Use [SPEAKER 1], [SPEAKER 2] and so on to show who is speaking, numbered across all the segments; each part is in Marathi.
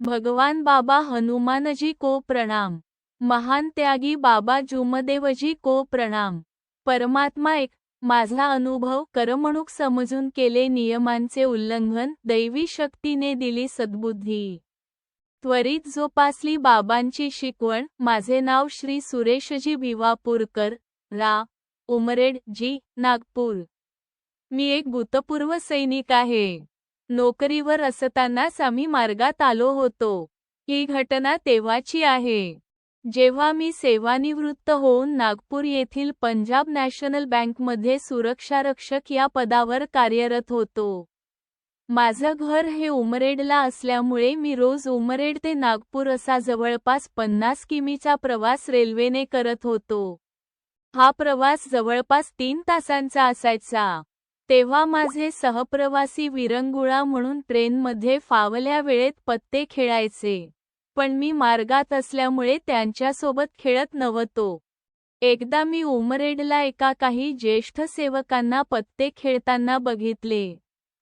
[SPEAKER 1] भगवान बाबा हनुमानजी को प्रणाम. महान त्यागी बाबा जुमदेवजी को प्रणाम. परमात्मा एक माझा अनुभव करमणूक समजून केले नियमांचे उल्लंघन दैवी शक्तीने दिली सद्बुद्धी. त्वरित जोपासली बाबांची शिकवण माझे नाव श्री सुरेशजी भिवापूरकर रा. उमरेड जी नागपूर. मी एक भूतपूर्व सैनिक आहे. नोकरीवर असतानाच आम्ही मार्गात आलो होतो. ही घटना तेव्हाची आहे. जेव्हा मी सेवानिवृत्त होऊन नागपूर येथील पंजाब नॅशनल बँकमध्ये सुरक्षारक्षक या पदावर कार्यरत होतो. माझं घर हे उमरेडला असल्यामुळे मी रोज उमरेड ते नागपूर असा जवळपास पन्नास किमीचा प्रवास रेल्वेने करत होतो. हा प्रवास जवळपास तीन तासांचा असायचा. तेव्हा माझे सहप्रवासी विरंगुळा म्हणून ट्रेनमध्ये फावल्या वेळेत पत्ते खेळायचे. पण मी मार्गात असल्यामुळे त्यांच्यासोबत खेळत नव्हतो. एकदा मी उमरेडला एका काही ज्येष्ठ सेवकांना पत्ते खेळताना बघितले.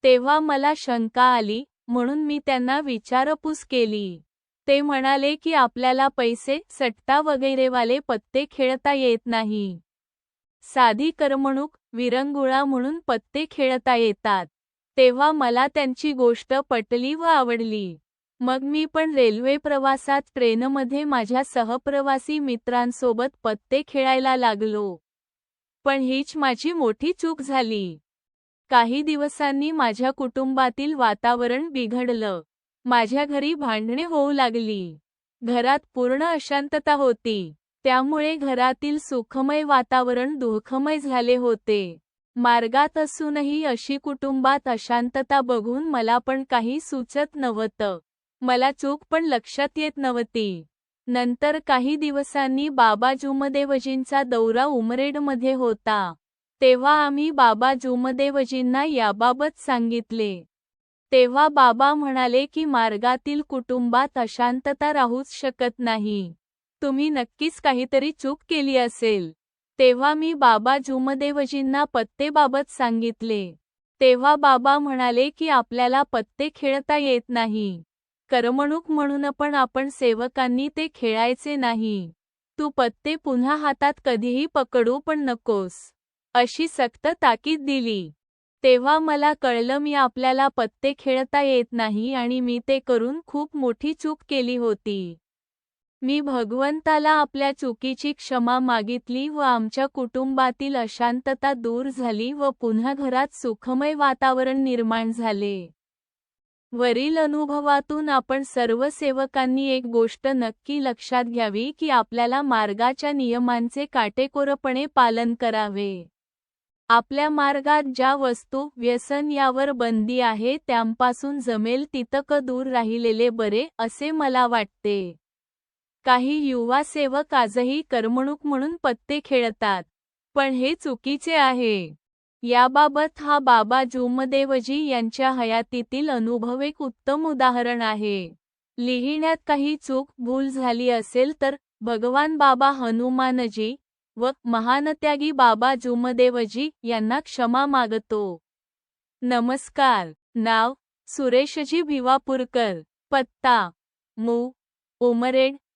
[SPEAKER 1] तेव्हा मला शंका आली म्हणून मी त्यांना विचारपूस केली. ते म्हणाले की आपल्याला पैसे सट्टा वगैरेवाले पत्ते खेळता येत नाही. साधी करमणूक विरंगुळा म्हणून पत्ते खेळता येतात. तेव्हा मला त्यांची गोष्ट पटली व आवडली. मग मी पण रेल्वे प्रवासात ट्रेनमध्ये माझ्या सहप्रवासी मित्रांसोबत पत्ते खेळायला लागलो. पण हीच माझी मोठी चूक झाली. काही दिवसांनी माझ्या कुटुंबातील वातावरण बिघडलं. माझ्या घरी भांडणे होऊ लागली. घरात पूर्ण अशांतता होती. त्यामुळे घरातील सुखमय वातावरण दुःखमय झाले होते. मार्गात असूनही अशी कुटुंबात अशांतता बघून मला पण काही सुचत नव्हतं. मला चूक पण लक्षात येत नव्हती. नंतर काही दिवसांनी बाबा जुमदेवजींचा दौरा उमरेडमध्ये होता. तेव्हा आम्ही बाबा जुमदेवजींना याबाबत सांगितले. तेव्हा बाबा म्हणाले की मार्गातील कुटुंबात अशांतता राहूच शकत नाही. तुम्ही नक्कीच काहीतरी चूक केली असेल. तेव्हा मी बाबा जुमदेवजींना पत्तेबाबत सांगितले. तेव्हा बाबा म्हणाले की आपल्याला पत्ते खेळता येत नाही. करमणूक म्हणून पण आपण सेवकांनी ते खेळायचे नाही. तू पत्ते पुन्हा हातात कधीही पकडू पण नकोस. अशी सक्त ताकीद दिली. तेव्हा मला कळलं मी आपल्याला पत्ते खेळता येत नाही आणि मी ते करून खूप मोठी चूक केली होती. मी भगवंताला आपल्या चुकीची क्षमा मागितली व आमच्या कुटुंबातील अशांतता दूर झाली व पुन्हा घरात सुखमय वातावरण निर्माण झाले. वरील अनुभवातून आपण सर्व सेवकांनी एक गोष्ट नक्की लक्षात घ्यावी की आपल्याला मार्गाच्या नियमांचे काटेकोरपणे पालन करावे. आपल्या मार्गात ज्या वस्तू व्यसन यावर बंदी आहे त्यांपासून जमेल तितक दूर राहिलेले बरे असे मला वाटते. काही युवा सेवक आजही करमणूक म्हणून पत्ते खेळतात. पण हे चुकीचे आहे. याबाबत हा बाबा जुमदेवजी यांच्या हयातीतील अनुभव एक उत्तम उदाहरण आहे. लिहिण्यात काही चूक भूल झाली असेल तर भगवान बाबा हनुमानजी व महानत्यागी बाबा जुमदेवजी यांना क्षमा मागतो. नमस्कार. नाव सुरेशजी भिवापूरकर. पत्ता. मू. उमरेड.